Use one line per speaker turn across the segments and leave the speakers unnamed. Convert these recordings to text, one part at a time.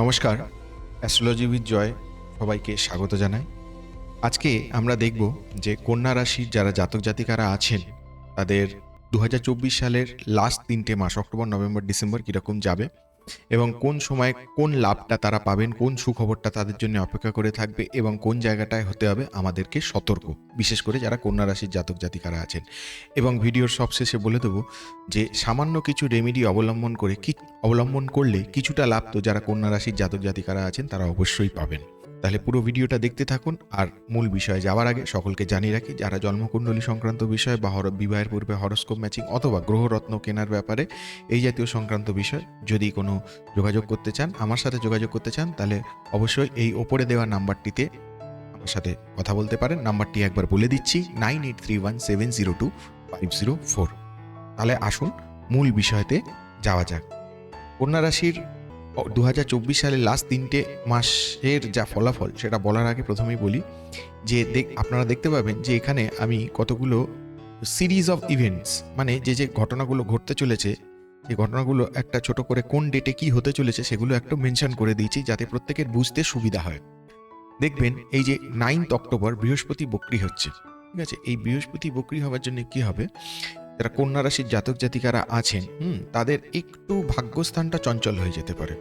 নমস্কার astrology with joy সবাইকে স্বাগত জানাই। আজকে আমরা দেখব যে কন্যা রাশির যারা জাতক জাতিকারা আছেন, তাদের দু হাজার চব্বিশ সালের লাস্ট তিনটে মাস, অক্টোবর, নভেম্বর, ডিসেম্বর কীরকম যাবে। এবং কোন সময় কোন লাভটা তারা পাবেন, কোন সুখবরটা তাদের জন্য অপেক্ষা করে থাকবে এবং কোন জায়গাটায় হতে হবে আমাদেরকে সতর্ক, বিশেষ করে যারা কন্যা রাশির জাতক জাতিকারা আছেন। এবং ভিডিওর সবশেষে বলে দেবো যে সামান্য কিছু রেমেডি অবলম্বন করে কি, অবলম্বন করলে কিছুটা লাভ তো যারা কন্যা রাশির জাতক জাতিকারা আছেন তারা অবশ্যই পাবেন। তাহলে পুরো ভিডিওটা দেখতে থাকুন আর মূল বিষয়ে যাওয়ার আগে সকলকে জানিয়ে রাখি, যারা জন্মকুণ্ডলী সংক্রান্ত বিষয় বা হর বিবাহের পূর্বে হরস্কোপ ম্যাচিং অথবা গ্রহরত্ন কেনার ব্যাপারে এই জাতীয় সংক্রান্ত বিষয় যদি কোনো যোগাযোগ করতে চান, আমার সাথে যোগাযোগ করতে চান, তাহলে অবশ্যই এই ওপরে দেওয়া নাম্বারটিতে আমার সাথে কথা বলতে পারেন। নাম্বারটি একবার বলে দিচ্ছি, nine eight three one seven zero two five zero four. তাহলে আসুন, মূল বিষয়তে যাওয়া যাক। কন্যা রাশির দু সালের লাস্ট তিনটে মাসের যা ফলাফল, সেটা বলার আগে প্রথমেই বলি যে দেখ আপনারা দেখতে পাবেন যে এখানে আমি কতগুলো সিরিজ অফ ইভেন্টস মানে যে যে ঘটনাগুলো ঘটতে চলেছে, যে ঘটনাগুলো একটা ছোট করে কোন ডেটে কি হতে চলেছে, সেগুলো একটু মেনশন করে দিয়েছি যাতে প্রত্যেকের বুঝতে সুবিধা হয়। দেখবেন এই যে নাইনথ অক্টোবর বৃহস্পতি বক্রি হচ্ছে, ঠিক আছে? এই বৃহস্পতি বক্রি হওয়ার জন্য কি হবে? যারা কন্যা রাশির জাতক জাতিকারা আছেন, হুম, তাদের একটু ভাগ্যস্থানটা চঞ্চল হয়ে যেতে পারে।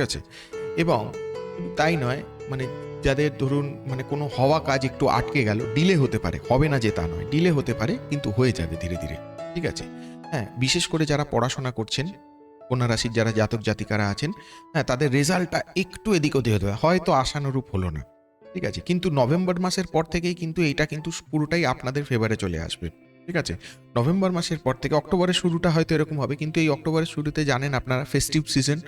আছে। এবং তাই নয় মানে যাদের ধরুন মানে কোনো হওয়া কাজ একটু আটকে গেল ডিলে হতে পারে, হবে না যে তা নয় ডিলে হতে পারে, কিন্তু হয়ে যাবে ধীরে ধীরে। ঠিক আছে? হ্যাঁ বিশেষ করে যারা পড়াশোনা করছেন কন্যা রাশির যারা জাতক জাতিকারা আছেন হ্যাঁ তাদের রেজাল্টটা একটু এদিক ওদিক হতে হয়তো আশানুরূপ হলো না। ঠিক আছে? কিন্তু নভেম্বর মাসের পর থেকেই কিন্তু এটা কিন্তু পুরোটাই আপনাদের ফেভারে চলে আসবে। ঠিক আছে? নভেম্বর মাসের পর থেকে অক্টোবরের শুরুটা হয়তো এরকম হবে, কিন্তু এই অক্টোবরের শুরুতে জানেন আপনারা ফেস্টিভ সিজন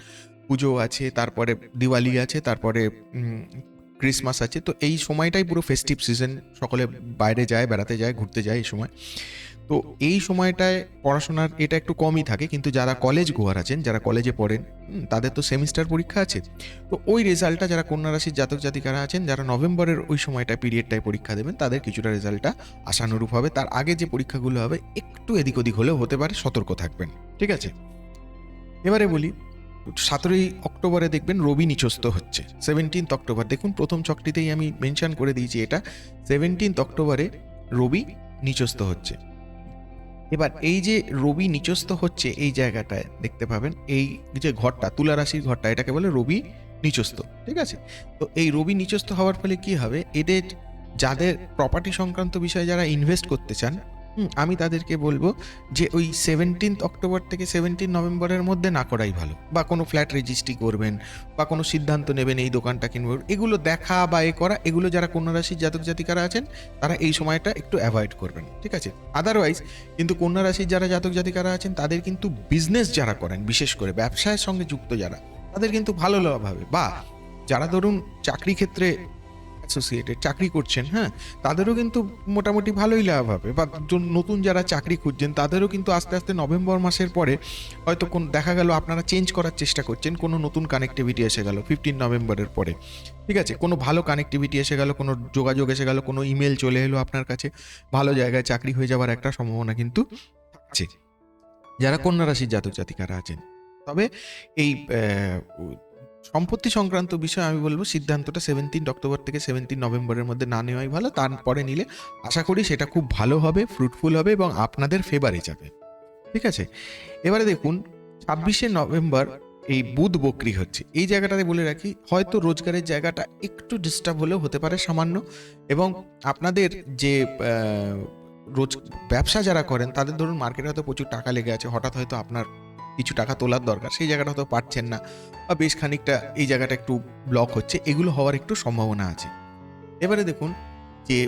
পুজো আছে, তারপরে দিওয়ালি আছে, তারপরে ক্রিসমাস আছে, তো এই সময়টাই পুরো ফেস্টিভ সিজন সকলে বাইরে যায়, বেড়াতে যায়, ঘুরতে যায় এই সময়। তো এই সময়টায় পড়াশোনার এটা একটু কমই থাকে, কিন্তু যারা কলেজ গোয়ার আছেন, যারা কলেজে পড়েন তাদের তো সেমিস্টার পরীক্ষা আছে। তো ওই রেজাল্টটা যারা কন্যা রাশির জাতক জাতিকারা আছেন, যারা নভেম্বরের ওই সময়টা পিরিয়ডটায় পরীক্ষা দেবেন, তাদের কিছুটা রেজাল্টটা আশানুরূপ হবে। তার আগে যে পরীক্ষাগুলো হবে, একটু এদিক ওদিক হলেও হতে পারে, সতর্ক থাকবেন। ঠিক আছে? এবারে বলি সতেরোই অক্টোবরে দেখবেন রবি নিচস্ত হচ্ছে। সেভেন্টিন্থ অক্টোবর, দেখুন প্রথম চকটিতেই আমি মেনশন করে দিয়েছি এটা। সেভেন্টিন্থ অক্টোবরে রবি নিচস্ত হচ্ছে। এবার এই যে রবি নিচস্ত হচ্ছে এই জায়গাটায়, দেখতে পাবেন, এই যে ঘরটা তুলা রাশির ঘরটা, এটাকে বলে রবি নিচস্ত ঠিক আছে? তো এই রবি নিচস্ত হওয়ার ফলে কি হবে? এদের যাদের প্রপার্টি সংক্রান্ত বিষয়ে যারা ইনভেস্ট করতে চান আমি তাদেরকে বলব যে ওই সেভেন্টিন্থ অক্টোবর থেকে সেভেন্টিন নভেম্বরের মধ্যে না করাই ভালো। বা কোনো ফ্ল্যাট রেজিস্ট্রি করবেন, বা কোনো সিদ্ধান্ত নেবেন এই দোকানটা কিনবেন এগুলো দেখা বা এ করা, এগুলো যারা কন্যা রাশির জাতক জাতিকারা আছেন, তারা এই সময়টা একটু অ্যাভয়েড করবেন, ঠিক আছে? আদারওয়াইজ কিন্তু কন্যা রাশির যারা জাতক জাতিকারা আছেন, তাদের কিন্তু বিজনেস যারা করেন, বিশেষ করে ব্যবসায়ের সঙ্গে যুক্ত যারা, তাদের কিন্তু ভালো লাভ হবে। বা যারা ধরুন চাকরি ক্ষেত্রে অ্যাসোসিয়েটেড চাকরি করছেন হ্যাঁ তাদেরও কিন্তু মোটামুটি ভালোই লাভ হবে। বা নতুন যারা চাকরি খুঁজছেন তাদেরও কিন্তু আস্তে আস্তে নভেম্বর মাসের পরে হয়তো কোন দেখা গেল আপনারা চেঞ্জ করার চেষ্টা করছেন কোনো নতুন কানেক্টিভিটি এসে গেল ফিফটিন নভেম্বরের পরে। ঠিক আছে কোনো ভালো কানেক্টিভিটি এসে গেল কোনো যোগাযোগ এসে গেল কোনো ইমেল চলে এলো আপনার কাছে ভালো জায়গায় চাকরি হয়ে যাওয়ার একটা সম্ভাবনা কিন্তু থাকছে যারা কন্যা রাশির জাতক জাতিকারা আছেন। তবে এই সম্পত্তি সংক্রান্ত বিষয়ে আমি বলব, সিদ্ধান্তটা সেভেন্টিন অক্টোবর থেকে সেভেন্টিন নভেম্বরের মধ্যে না নেওয়াই ভালো। তারপরে নিলে আশা করি সেটা খুব ভালো হবে ফ্রুটফুল হবে এবং আপনাদের ফেভারে যাবে। ঠিক আছে? এবারে দেখুন, ছাব্বিশে নভেম্বর এই বুধ বকরি হচ্ছে। এই জায়গাটাতে বলে রাখি, হয়তো রোজগারের জায়গাটা একটু ডিস্টার্ব হলেও হতে পারে সামান্য এবং আপনাদের যে রোজ ব্যবসা যারা করেন, তাদের ধরুন মার্কেটে হয়তো প্রচুর টাকা লেগে আছে, হঠাৎ হয়তো আপনার কিছু টাকা তোলার দরকার, সেই জায়গাটা হয়তো পাচ্ছেন না বা বেশ খানিকটা এই জায়গাটা একটু ব্লক হচ্ছে, এগুলো হওয়ার একটু সম্ভাবনা আছে। এবারে দেখুন যে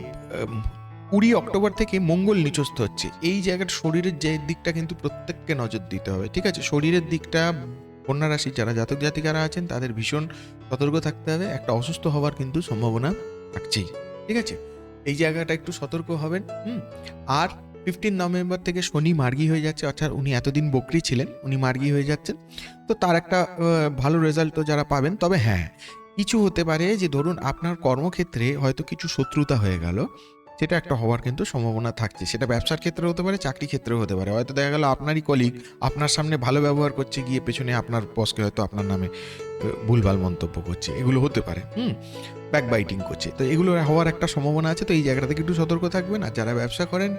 কুড়ি অক্টোবর থেকে মঙ্গল নিচস্থ হচ্ছে, এই জায়গাটা শরীরের যে দিকটা কিন্তু প্রত্যেককে নজর দিতে হবে, ঠিক আছে? শরীরের দিকটা, কন্যা রাশির যারা জাতক জাতিকারা আছেন, তাদের ভীষণ সতর্ক থাকতে হবে, একটা অসুস্থ হওয়ার কিন্তু সম্ভাবনা থাকছেই, ঠিক আছে? এই জায়গাটা একটু সতর্ক হবেন, হুম? আর ফিফটিন নভেম্বর থেকে শনি মার্গি হয়ে যাচ্ছে, অর্থাৎ উনি এতদিন বকরি ছিলেন, উনি মার্গি হয়ে যাচ্ছেন। তো তার একটা ভালো রেজাল্ট তো যারা পাবেন, তবে হ্যাঁ কিছু হতে পারে যে ধরুন আপনার কর্মক্ষেত্রে হয়তো কিছু শত্রুতা হয়ে গেল, সেটা একটা হওয়ার কিন্তু সম্ভাবনা থাকছে। সেটা ব্যবসার ক্ষেত্রে হতে পারে, চাকরি ক্ষেত্রেও হতে পারে। হয়তো দেখা গেল আপনারই কলিগ আপনার সামনে ভালো ব্যবহার করছে, গিয়ে পেছনে আপনার বসকে হয়তো আপনার নামে ভুলভাল মন্তব্য করছে। এগুলো হতে পারে, হুম ব্যাক বাইটিং করছে। তো এগুলো হওয়ার একটা সম্ভাবনা আছে, তো এই জায়গাটা থেকে একটু সতর্ক থাকবেন। আর যারা ব্যবসা করেন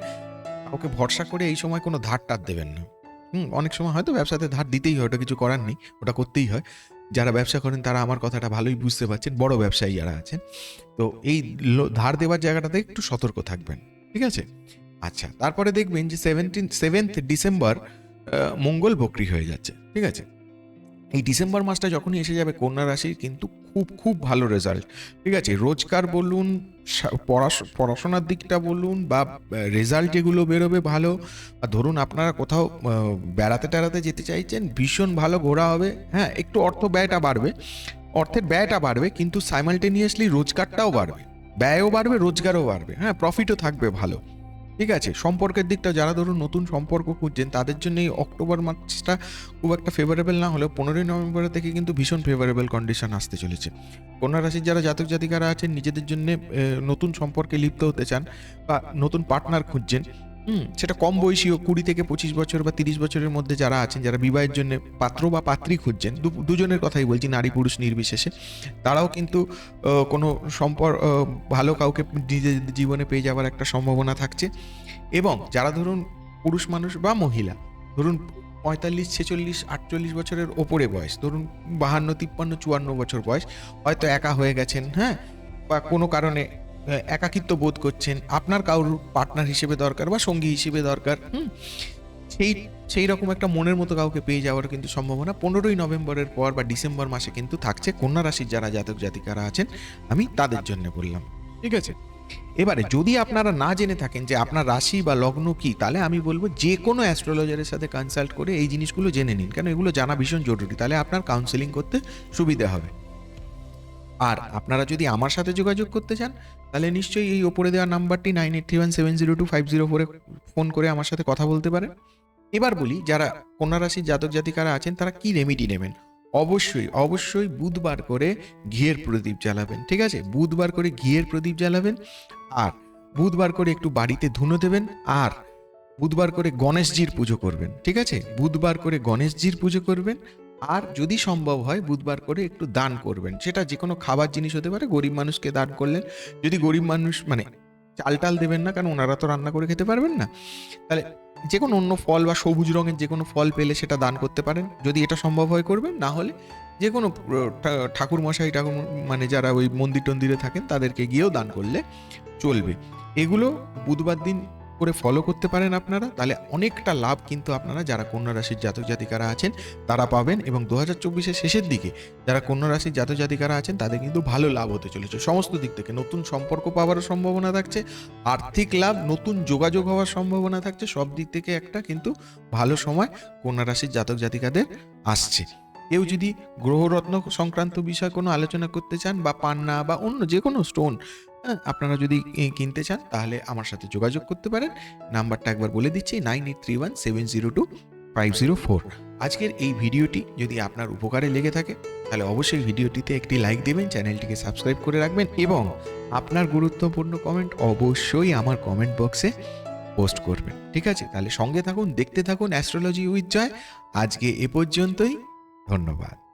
কাউকে ভরসা করে এই সময় কোনো ধার টার দেবেন না। হুম, অনেক সময় হয়তো ব্যবসাতে ধার দিতেই হয়, ওটা কিছু করার নেই, ওটা করতেই হয়। যারা ব্যবসা করেন তারা আমার কথাটা ভালোই বুঝতে পারছেন, বড় ব্যবসায়ী যারা আছেন। তো এই ধার দেওয়ার জায়গাটাতে একটু সতর্ক থাকবেন, ঠিক আছে? আচ্ছা তারপরে দেখবেন যে সেভেন্টিন সেভেন্থ ডিসেম্বর মঙ্গল বক্রি হয়ে যাচ্ছে, ঠিক আছে? এই ডিসেম্বর মাসটা যখনই এসে যাবে কন্যা রাশির, কিন্তু খুব খুব ভালো রেজাল্ট ঠিক আছে রোজগার বলুন পড়াশোনার দিকটা বলুন বা রেজাল্ট যেগুলো বেরোবে ভালো, আর ধরুন আপনারা কোথাও বেড়াতে টেড়াতে যেতে চাইছেন, ভীষণ ভালো ঘোরা হবে হ্যাঁ একটু অর্থ ব্যয়টা বাড়বে। অর্থের ব্যয়টা বাড়বে, কিন্তু সাইমালটেনিয়াসলি রোজগারটাও বাড়বে। ব্যয়ও বাড়বে, রোজগারও বাড়বে হ্যাঁ প্রফিটও থাকবে ভালো। ঠিক আছে, সম্পর্কের দিকটা যারা ধরুন নতুন সম্পর্ক খুঁজছেন, তাদের জন্য এই অক্টোবর মাসটা খুব একটা ফেভারেবল না হলেও পনেরোই নভেম্বর থেকে কিন্তু ভীষণ ফেভারেবল কন্ডিশন আসতে চলেছে। কন্যা রাশির যারা জাতক জাতিকারা আছেন, নিজেদের জন্য নতুন সম্পর্কে লিপ্ত হতে চান বা নতুন পার্টনার খুঁজছেন হুম। সেটা কম বয়সীও কুড়ি থেকে পঁচিশ বছর বা তিরিশ বছরের মধ্যে যারা আছেন, যারা বিবাহের জন্য পাত্র বা পাত্রী খুঁজছেন দুজনের কথাই বলছি, নারী পুরুষ নির্বিশেষে, তারাও কিন্তু কোনো সম্পর্ক ভালো কাউকে নিজের জীবনে পেয়ে যাওয়ার একটা সম্ভাবনা থাকছে। এবং যারা ধরুন পুরুষ মানুষ বা মহিলা, ধরুন পঁয়তাল্লিশ, ছেচল্লিশ, আটচল্লিশ বছরের ওপরে বয়স, ধরুন বাহান্ন, তিপ্পান্ন, চুয়ান্ন বছর বয়স, হয়তো একা হয়ে গেছেন হ্যাঁ? বা কোনো কারণে একাকিত্ব বোধ করছেন। আপনার কারোর পার্টনার হিসেবে দরকার বা সঙ্গী হিসেবে দরকার। হুম। সেই সেই রকম একটা মনের মতো কাউকে পেয়ে যাওয়ার কিন্তু সম্ভাবনা পনেরোই নভেম্বরের পর বা ডিসেম্বর মাসে কিন্তু থাকছে। কন্যা রাশির যারা জাতক জাতিকারা আছেন আমি তাদের জন্য বললাম। ঠিক আছে। এবারে যদি আপনারা না জেনে থাকেন যে আপনার রাশি বা লগ্ন কি তাহলে আমি বলব যে কোনো অ্যাস্ট্রোলজারের সাথে কনসাল্ট করে এই জিনিসগুলো জেনে নিন। কেন এগুলো জানা ভীষণ জরুরি। তাহলে আপনার কাউন্সেলিং করতে সুবিধা হবে। আর আপনারা যদি আমার সাথে যোগাযোগ করতে চান, তাহলে নিশ্চয়ই এই ওপরে দেওয়া নাম্বারটি nine eight three one seven zero two five zero ফোরে ফোন করে আমার সাথে কথা বলতে পারেন। এবার বলি, যারা কন্যা রাশির জাতক জাতিকারা আছেন, তারা কি রেমিডি নেবেন? অবশ্যই অবশ্যই বুধবার করে ঘিয়ের প্রদীপ জ্বালাবেন, ঠিক আছে? বুধবার করে ঘিয়ের প্রদীপ জ্বালাবেন, আর বুধবার করে একটু বাড়িতে ধুনো দেবেন, আর বুধবার করে গণেশজির পুজো করবেন, ঠিক আছে? বুধবার করে গণেশজির পুজো করবেন আর যদি সম্ভব হয় বুধবার করে একটু দান করবেন। সেটা যে কোনো খাবার জিনিস হতে পারে, গরিব মানুষকে দান করলেন। যদি গরিব মানুষ মানে চাল টাল দেবেন না, কারণ ওনারা তো রান্না করে খেতে পারবেন না। তাহলে যে কোনো অন্য ফল বা সবুজ রঙের যে কোনো ফল পেলে সেটা দান করতে পারেন। যদি এটা সম্ভব হয় করবেন, না হলে যে কোনো ঠাকুর মশাই, ঠাকুর মানে যারা ওই মন্দির টন্দিরে থাকেন, তাদেরকে গিয়েও দান করলে চলবে। এগুলো বুধবার দিন করে ফলো করতে পারেন আপনারা, তাহলে অনেকটা লাভ কিন্তু আপনারা যারা কন্যা রাশির জাতক জাতিকারা আছেন, তারা পাবেন এবং দু হাজার চব্বিশের শেষের দিকে যারা কন্যা রাশির জাতক জাতিকারা আছেন, তাদের কিন্তু ভালো লাভ হতে চলেছে। সমস্ত দিক থেকে নতুন সম্পর্ক পাওয়ারও সম্ভাবনা থাকছে, আর্থিক লাভ, নতুন যোগাযোগ হওয়ার সম্ভাবনা থাকছে, সব দিক থেকে একটা কিন্তু ভালো সময় কন্যা রাশির জাতক জাতিকাদের আসছে। কেউ যদি গ্রহরত্ন সংক্রান্ত বিষয় কোনো আলোচনা করতে চান বা পান্না বা অন্য যে কোনো স্টোন হ্যাঁ, আপনারা যদি কিনতে চান তাহলে আমার সাথে যোগাযোগ করতে পারেন। নাম্বারটা একবার বলে দিচ্ছি nine eight three one seven zero two five zero four. আজকের এই ভিডিওটি যদি আপনার উপকারে লেগে থাকে তাহলে অবশ্যই ভিডিওটিতে একটি লাইক দেবেন চ্যানেলটিকে সাবস্ক্রাইব করে রাখবেন এবং আপনার গুরুত্বপূর্ণ কমেন্ট অবশ্যই আমার কমেন্ট বক্সে পোস্ট করবেন। ঠিক আছে? তাহলে সঙ্গে থাকুন দেখতে থাকুন অ্যাস্ট্রোলজি উইথ জয়। আজকে এ পর্যন্তই। ধন্যবাদ।